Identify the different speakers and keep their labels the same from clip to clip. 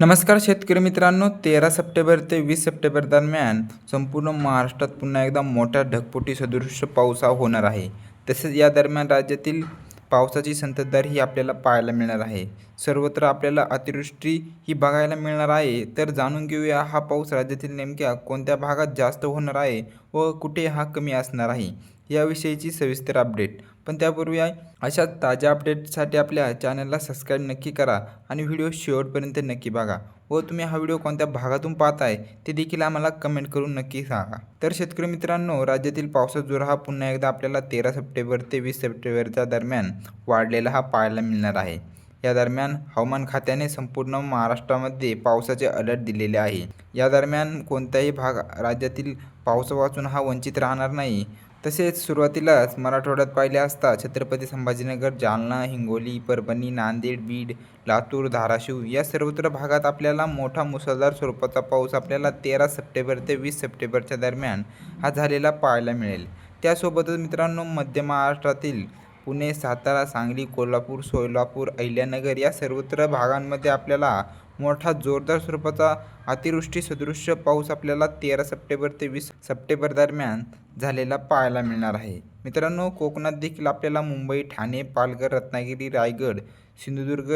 Speaker 1: नमस्कार शेतकरी मित्रांनो तेरा सप्टेंबर ते वीस सप्टेंबर दरम्यान संपूर्ण महाराष्ट्रात पुन्हा एकदा मोठ्या ढगपुटी सदृश पाऊस हा होणार आहे. तसेच या दरम्यान राज्यातील पावसाची संततधार ही आपल्याला पाहायला मिळणार आहे. सर्वत्र आपल्याला अतिवृष्टी ही बघायला मिळणार आहे. तर जाणून घेऊया हा पाऊस राज्यातील नेमक्या कोणत्या भागात जास्त होणार आहे व कुठे हा कमी असणार आहे याविषयीची सविस्तर अपडेट. पण त्यापूर्वी अशा ताज्या अपडेटसाठी आपल्या चॅनलला सबस्क्राईब नक्की करा आणि व्हिडिओ शेवटपर्यंत नक्की बघा. व तुम्ही हा व्हिडिओ कोणत्या भागातून पाहत आहे ते देखील आम्हाला कमेंट करून नक्की सांगा. तर शेतकरी मित्रांनो राज्यातील पावसाचा जोर हा पुन्हा एकदा आपल्याला तेरा सप्टेंबर ते वीस सप्टेंबरच्या दरम्यान वाढलेला हा पाहायला मिळणार आहे. या दरम्यान हवामान खात्याने संपूर्ण महाराष्ट्रामध्ये पावसाचे अलर्ट दिलेले आहे. या दरम्यान कोणत्याही भाग राज्यातील पावसापासून हा वंचित राहणार नाही. तसेच सुरुवातीलाच मराठवाड्यात पाहिले असता छत्रपती संभाजीनगर जालना हिंगोली परभणी नांदेड बीड लातूर धाराशिव या सर्वत्र भागात आपल्याला मोठा मुसळधार स्वरूपाचा पाऊस आपल्याला तेरा सप्टेंबर ते वीस सप्टेंबरच्या दरम्यान हा झालेला पाहायला मिळेल. त्यासोबतच मित्रांनो मध्य महाराष्ट्रातील पुणे सातारा सांगली कोल्हापूर सोलापूर अहिल्यानगर या सर्वत्र भागांमध्ये आपल्याला मोठा जोरदार स्वरूपाचा अतिवृष्टीसदृश्य पाऊस आपल्याला तेरा सप्टेंबर ते वीस सप्टेंबर दरम्यान झालेला पाहायला मिळणार आहे. मित्रांनो कोकणात देखील आपल्याला मुंबई ठाणे पालघर रत्नागिरी रायगड सिंधुदुर्ग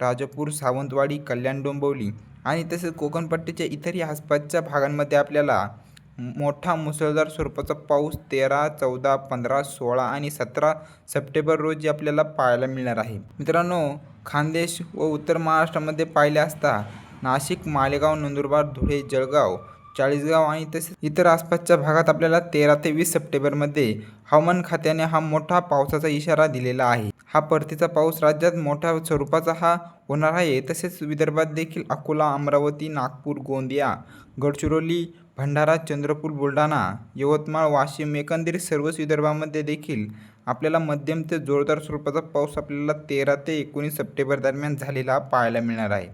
Speaker 1: राजापूर सावंतवाडी कल्याण डोंबिवली आणि तसेच कोकणपट्टीच्या इतरही आसपासच्या भागांमध्ये आपल्याला मोठा मुसळधार स्वरूपाचा पाऊस तेरा चौदा पंधरा सोळा आणि सतरा सप्टेंबर रोजी आपल्याला पाहायला मिळणार आहे. मित्रांनो खानदेश व उत्तर महाराष्ट्रामध्ये पाहिले असता नाशिक मालेगाव नंदुरबार धुळे जळगाव चाळीसगाव आणि तसेच इतर आसपासच्या भागात आपल्याला तेरा ते वीस सप्टेंबरमध्ये हवामान खात्याने हा मोठा पावसाचा इशारा दिलेला आहे. हा परतीचा पाऊस राज्यात मोठ्या स्वरूपाचा हा होणार आहे. तसेच विदर्भात देखील अकोला अमरावती नागपूर गोंदिया गडचिरोली भंडारा चंद्रपूर बुलढाणा यवतमाळ वाशिम एकंदरीत सर्वच विदर्भामध्ये देखील आपल्याला मध्यम ते जोरदार स्वरूपाचा पाऊस आपल्याला तेरा ते एकोणीस सप्टेंबर दरम्यान झालेला पाहायला मिळणार आहे.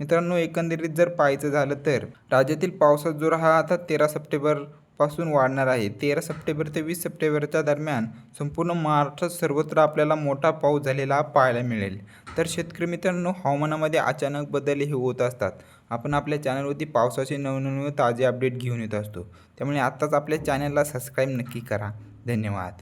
Speaker 1: मित्रांनो एकंदरीत जर पाहायचं झालं तर राज्यातील पावसाचा जोर हा आता तेरा सप्टेंबरपासून वाढणार आहे. तेरा सप्टेंबर ते वीस सप्टेंबरच्या दरम्यान संपूर्ण महाराष्ट्रात सर्वत्र आपल्याला मोठा पाऊस झालेला पाहायला मिळेल. तर शेतकरी मित्रांनो हवामानामध्ये अचानक बदल हे होत असतात. आपण आपल्या चॅनलवरती पावसाचे नवनवीन ताजे अपडेट घेऊन येत असतो. त्यामुळे आत्ताच आपल्या चॅनलला सबस्क्राईब नक्की करा. धन्यवाद.